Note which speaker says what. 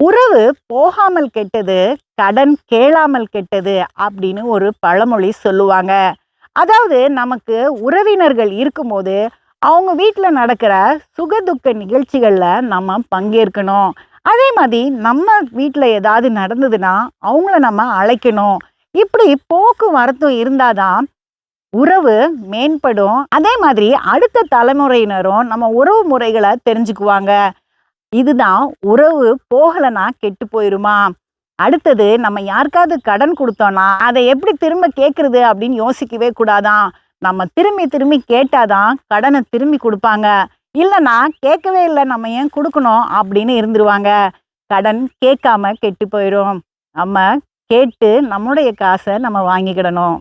Speaker 1: உறவு போகாமல் கெட்டது கடன் கேளாமல் கெட்டது அப்படின்னு ஒரு பழமொழி சொல்லுவாங்க. அதாவது நமக்கு உறவினர்கள் இருக்கும்போது அவங்க வீட்டில் நடக்கிற சுகதுக்க நிகழ்ச்சிகளில் நம்ம பங்கேற்கணும். அதே மாதிரி நம்ம வீட்டில் ஏதாவது நடந்ததுன்னா அவங்கள நம்ம அழைக்கணும். இப்படி போக்குவரத்தும் இருந்தாதான் உறவு மேம்படும். அதே மாதிரி அடுத்த தலைமுறையினரும் நம்ம உறவு முறைகளை தெரிஞ்சுக்குவாங்க. இதுதான் உறவு போகலைன்னா கெட்டு போயிருமா? அடுத்தது நம்ம யாருக்காவது கடன் கொடுத்தோன்னா அதை எப்படி திரும்ப கேட்குறது அப்படின்னு யோசிக்கவே கூடாதான். நம்ம திரும்பி திரும்பி கேட்டாதான் கடனை திரும்பி கொடுப்பாங்க. இல்லைன்னா கேட்கவே இல்லை நம்ம ஏன் கொடுக்கணும் அப்படின்னு இருந்துருவாங்க. கடன் கேட்காம கெட்டு போயிடும் நம்ம கேட்டு நம்முடைய காசை நம்ம வாங்கிக்கிடணும்.